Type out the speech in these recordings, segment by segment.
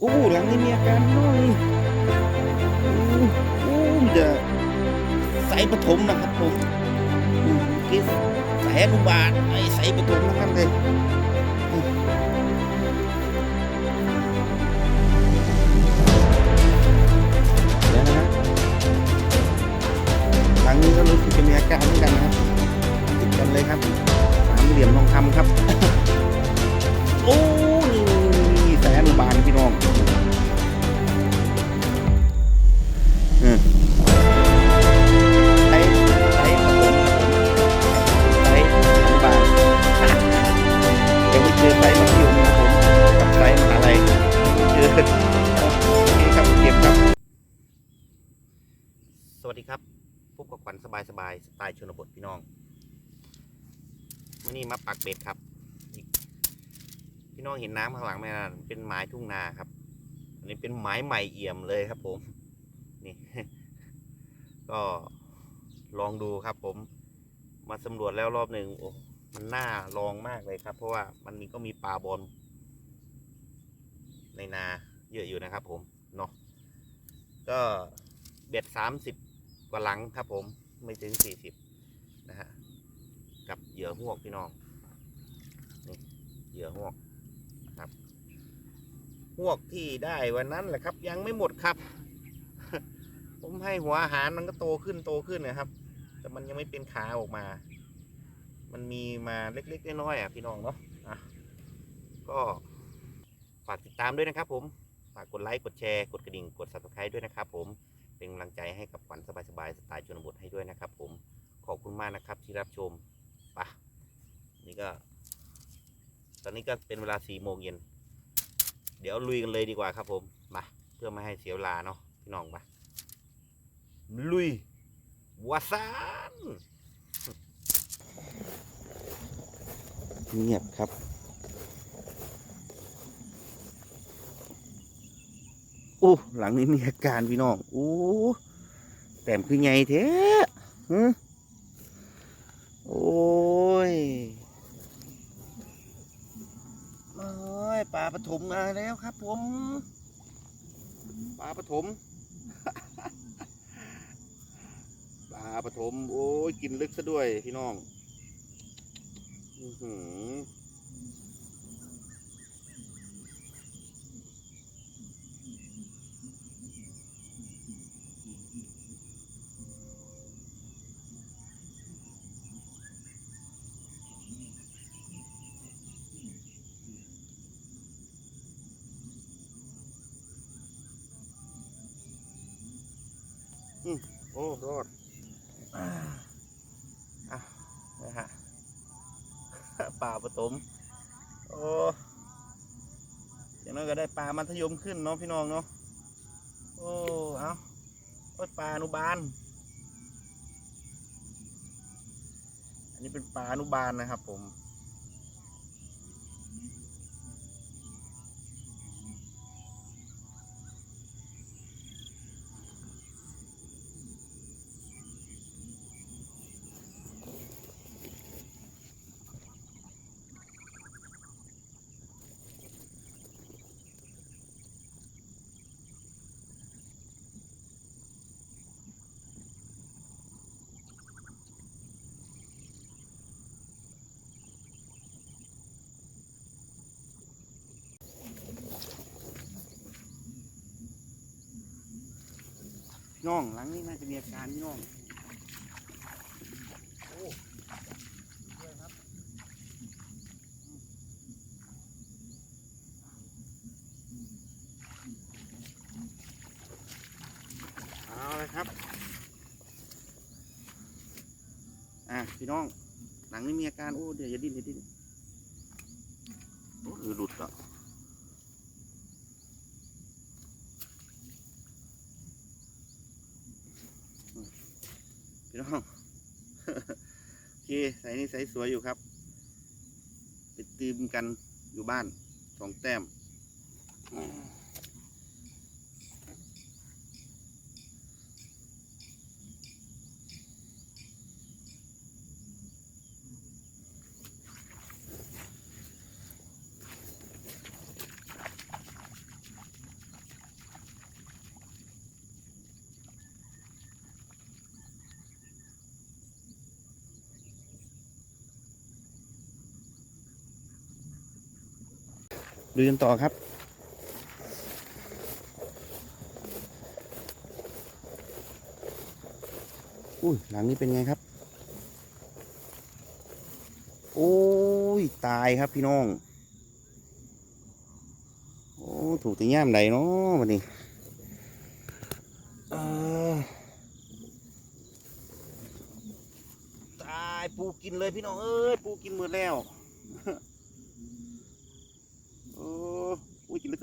โอ้หลังนี้มีอาการน้อยโอ้โอ้จะใสปฐมนะครับผมอืมกิสใสอนุบาลไอ้ใสปฐมนะครับเลยเดี๋ยวนะฮะหลังนี้ก็รู้สึกจะมีอาการเหมือนกันนะครับติดกันเลยครับสามเหลี่ยมทองคำครับ พี่น้องวันนี้มาปักเบ็ดครับ พี่น้องเห็นน้ำข้างหลังไหมนะเป็นไม้ทุ่งนาครับอันนี้เป็นไม้ใหม่เอี่ยมเลยครับผม นี่ ก็ลองดูครับผม มาสำรวจแล้วรอบหนึ่งโอ้ มันน่าลองมากเลยครับ เพราะว่ามันมีก็มีปลาบอลในนาเยอะอยู่นะครับ ผมเนาะก็เบ็ดสามสิบกว่าหลังครับผมไม่ถึงสี่สิบ นะฮะกับเหยื่อหวกพี่น้องนี่เหยื่อหวกครับพวกที่ได้วันนั้นแหละครับ ยังไม่หมดครับ ผมให้หัวอาหารมันก็โตขึ้นโตขึ้นนะครับ แต่มันยังไม่เป็นขาออกมา มันมีมาเล็กๆน้อยๆอะพี่น้องเนาะอะก็ฝากติดตามด้วยนะครับ ผมฝากกดไลค์กดแชร์กดกระดิ่งกด subscribe ด้วยนะครับ ผมเป็นกำลังใจให้กับขวัญสบายๆสไตล์ชนบทให้ด้วยนะครับ ผม ขอบคุณมากนะครับที่รับชมไปะนี่ก็ ตอนนี้ก็เป็นเวลาสี่โมงเย็น เดี๋ยวลุยกันเลยดีกว่าครับผมมาเพื่อไม่ให้เสียเวลาเนาะพี่น้องมาลุยวาซานเงียบครับโอ้หลังนี้มีอาการพี่น้องโอ้แต้มคือไงเท้ฮะ โอ้ยโอ้ยปลาปฐมมาแล้วครับผมปลาปฐมปลาปฐมโอ้ยกินลึกซะด้วยพี่น้อง อื้อหือ โอ้รอดอะนะฮะปลาปฐมโอ้อย่างน้อยก็ได้ปลามัธยมขึ้นเนาะพี่น้องเนาะโอ้เอาโอ้ปลาอนุบาล อันนี้เป็นปลาอนุบาลนะครับผม น้องหลังนี้น่าจะมีอาการพี่องโอ้ด้วยครับเอาเลยครับ อะพี่น้อง หลังนี้มีอาการโอ้เดี๋ยวอย่าดิ้นอย่าดิ้นโอ้หรือหลุดอะ พี่น้องโอเคใส่นี่ใส่สวยอยู่ครับ ไปตีมกันอยู่บ้านสองแต้ม ดูกันต่อครับ อุ้ยหลังนี้เป็นไงครับ โอ้ย ตายครับพี่น้อง โอ้ถูกตีย่ามใดเนาะวันนี้ตายปูกินเลยพี่น้องเอ้ยปูกินหมดแล้ว โอ้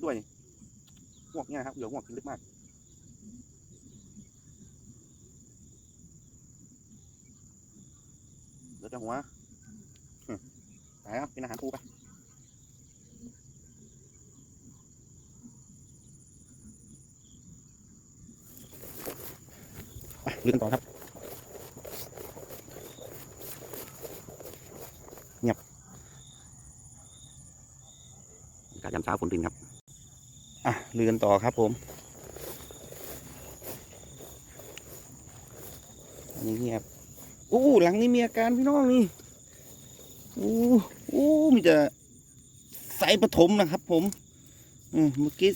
อุ้ยกินลึกซะด้วยหวกเนี่ยนะครับเหลือหวกกิน ลือแต่หัวหึตายแล้วเป็นอาหารปูไปไปเรื่องกันต่อครับผมอันนี้เงียบอู้หลังนี้มีอาการพี่น้องนี่อู้อู้มีแต่ใสปฐมนะครับ ผมอืมเมื่อกี้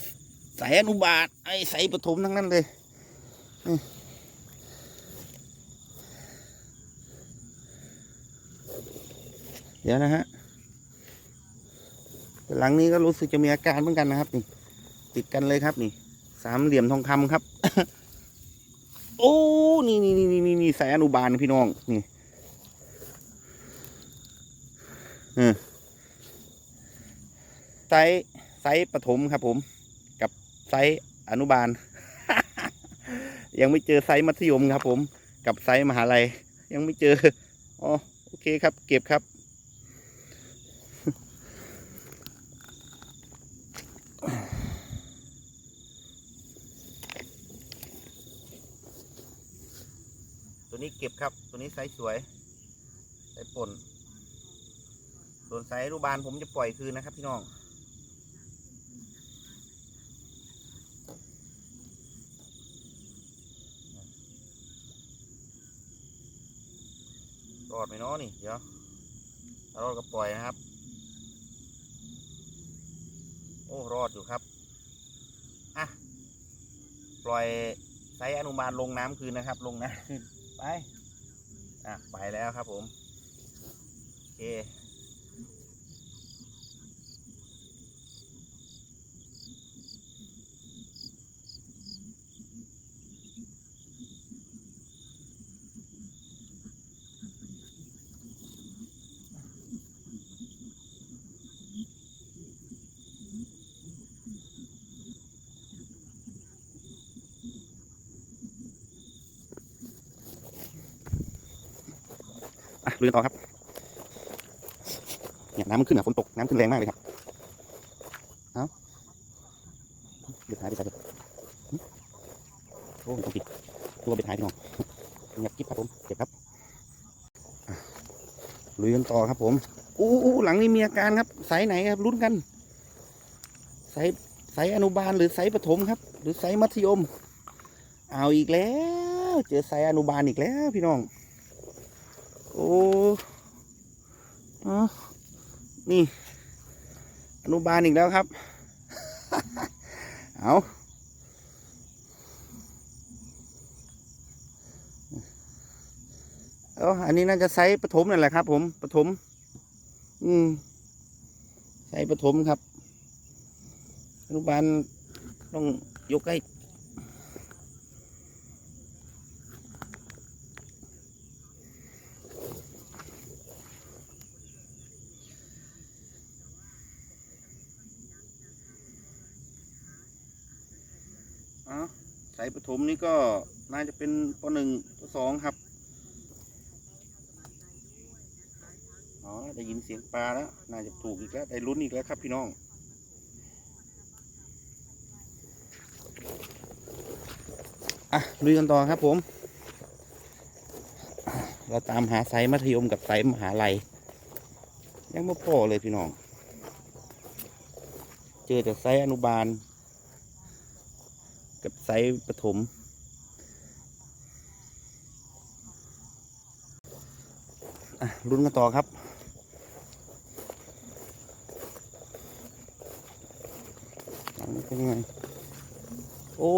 ใสอนุบาตไอ้ใสปฐมทั้งนั้นเลยเดี๋ยวนะฮะหลังนี้ก็รู้สึกจะมีอาการเหมือนกันนะครับนี่ ติดกันเลยครับนี่สามเหลี่ยมทองคำครับ โอ้นี่นี่นี่นี่นี่สายอนุบาลพี่น้องนี่เออไซส์ไซส์ปฐมครับ ผม กับไซส์อนุบาล ยังไม่เจอไซส์มัธยมครับ ผม กับไซส์มหาลัยยังไม่เจออ๋อโอเคครับ เก็บครับ ตัวนี้เก็บครับ ตัวนี้ไซส์สวยไซส์ป่นส่วนไซส์รูบานผมจะปล่อยคืนนะครับพี่น้องรอดไหมเนาะนี่ เดี๋ยวรอดก็ปล่อยนะครับ โอ้ รอดอยู่ครับ อะ ปล่อยไซส์อนุบาลลงน้ำคืนนะครับ ลงน้ำคืน ไป อะ ไปแล้วครับผม โอเค ลุยกันต่อครับเนี่ยน้ำมันขึ้นอะฝนตกน้ำขึ้นแรงมากเลยครับเอาเบ็ดหายไปใส่เบ็ดหึโอ้ยต้องปิดตัวเบ็ดหายพี่น้องเงียบกิ๊บครับผมเก็บครับลุยกันต่อครับผมอู้อู้หลังนี้มีอาการครับไซส์ไหนครับลุ้นกันไซส์ไซส์อนุบาลหรือไซส์ประถมครับ หรือไซส์มัธยม เอาอีกแล้ว เจอไซส์อนุบาลอีกแล้วพี่น้อง อ้อ๋อนี่ อนุบาลอีกแล้วครับ เอาเอาอันนี้น่าจะไซส์ปฐมนั่นแหละครับ ผมปฐมอืมไซส์ปฐมครับอนุบาลต้องยกให้ อ๋อสาย ปฐมนี่ก็น่าจะเป็นปหนึ่งปสองครับ อ๋อ ได้ยินเสียงปลาแล้ว น่าจะถูกอีกแล้ว ได้ลุ้นอีกแล้วครับพี่น้อง อะลุยกันต่อครับผม เราตามหาไซมัธยมกับไซมหาลัย ยังไม่พอเลยพี่น้อง เจอแต่ไซอนุบาล ซส์ปฐมรุ่นกันต่อครับมันเป็นไง โอ้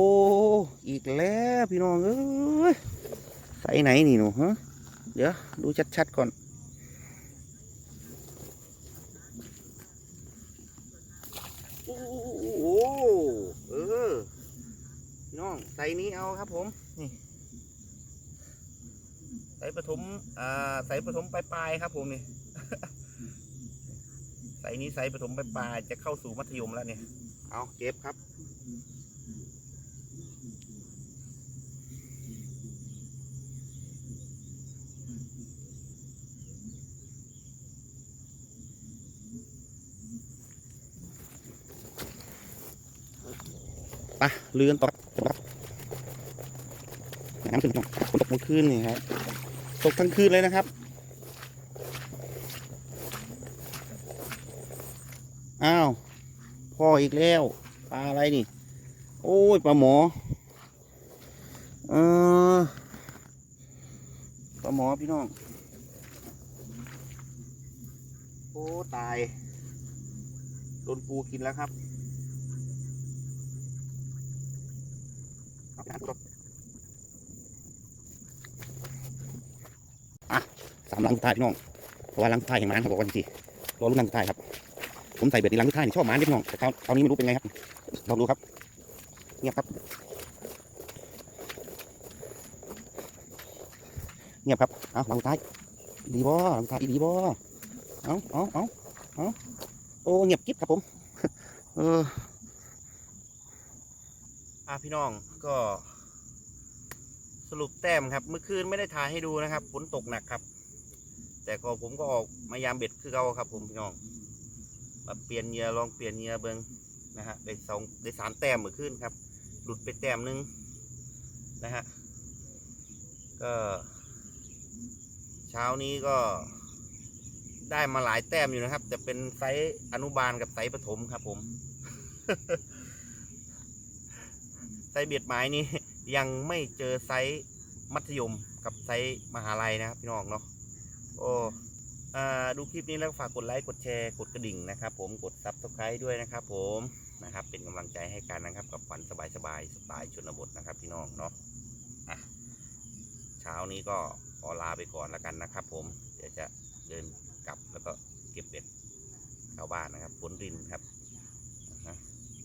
อีกแล้วพี่น้องเอ้ย ใส่ไหนนี่หนูฮะ เดี๋ยว ดูชัดๆก่อน โอ้โหเออ พี่น้องใส่นี้เอาครับผม นี่ใส่ปฐมอ่าใส่ปฐมปลายๆครับผมนี่ใส่นี้ใส่ปฐมปลายๆจะเข้าสู่มัธยมแล้วเนี่ย เอาเก็บครับไปเรือนต่อครับน้ำขึ้นต้อง ฝนตกเมื่อคืนนี่ครับตกทั้งคืนเลยนะครับอ้าวพ่ออีกแล้วปลาอะไรนี่ โอ้ยปลาหมอเออปลาหมอพี่น้องโอ้ตายโดนปูกินแล้วครับเอาไปหาก่ อะสามลังใต้พี่น้องเพราะว่าลังใต้เห็นมันครับอกว่าจริงรอรุ่นลังใต้ครับ ผมใส่เบ็ดในลังใต้นี่ชอบมันดิพี่น้องแต่คราวคราวนี้ไม่รู้เป็นไงครับลองดูครับเงียบครับเงียบครับ เอาลังใต้ดีบ่ลังใต้ดีบ่เอาเอาเอาเอาโอ้เงียบกิ๊บครับผม เอออะพี่น้องก็ สรุปแต้มครับเมื่อคืนไม่ได้ถ่ายให้ดูนะครับฝนตกหนักครับ แต่ก็ผมก็ออกมายามเบ็ดคือเขาครับ ผมพี่น้องมาเปลี่ยนเหยื่อลองเปลี่ยนเหยื่อเบิงนะฮะได้สองได้สามแต้มเมื่อคืนครับหลุดไปแต้มหนึงนะฮะก็เช้านี้ก็ได้มาหลายแต้มอยู่นะครับ แต่เป็นไซส์อนุบาลกับไซส์ประถมครับผมไซส์เบียดไม้นี้ ยังไม่เจอไซส์มัธยมกับไซส์มหาลัยนะครับพี่น้องเนาะโอ้อ่าดูคลิปนี้แล้วฝากกดไลค์กดแชร์กดกระดิ่งนะครับผมกดซับสไครต์ด้วยนะครับผมนะครับเป็นกำลังใจให้กันนะครับกับฝันสบายๆสไตล์ชนบทนะครับพี่น้องเนาะเช้านี้ก็ขอลาไปก่อนแล้วกันนะครับ ผมเดี๋ยวจะเดินกลับแล้วก็เก็บเบ็ดเข้าบ้านนะครับฝนรินครับนะ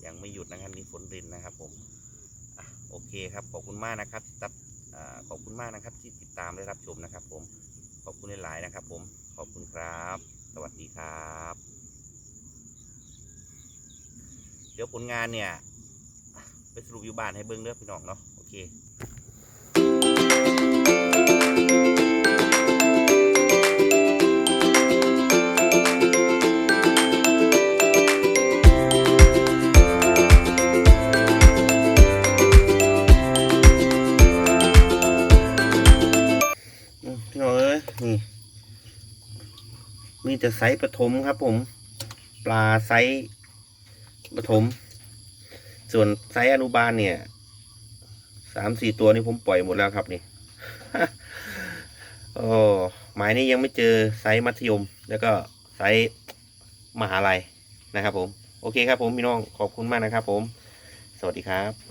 ยังไม่หยุดนะครับนี่ฝนรินนะครับผม โอเคครับขอบคุณมากนะครับที่ตัดขอบคุณมากนะครับที่ติดตามและรับชมนะครับ ผมขอบคุณหลายๆนะครับ ผมขอบคุณครับ สวัสดีครับ เดี๋ยวผลงานเนี่ยไปสรุปอยู่บ้านให้เบิ้งเด้อพี่น้องเนาะโอเค เอ้ยนี่ มีแต่ไซส์ปฐมครับ ผม ปลาไซส์ปฐมส่วนไซส์อนุบาลเนี่ยสามสี่ตัวนี้ผมปล่อยหมดแล้วครับนี่โอ้หมายนี้ยังไม่เจอไซส์มัธยม แล้วก็ไซส์มหาลัยนะครับผม โอเคครับผมพี่น้องขอบคุณมากนะครับผม สวัสดีครับ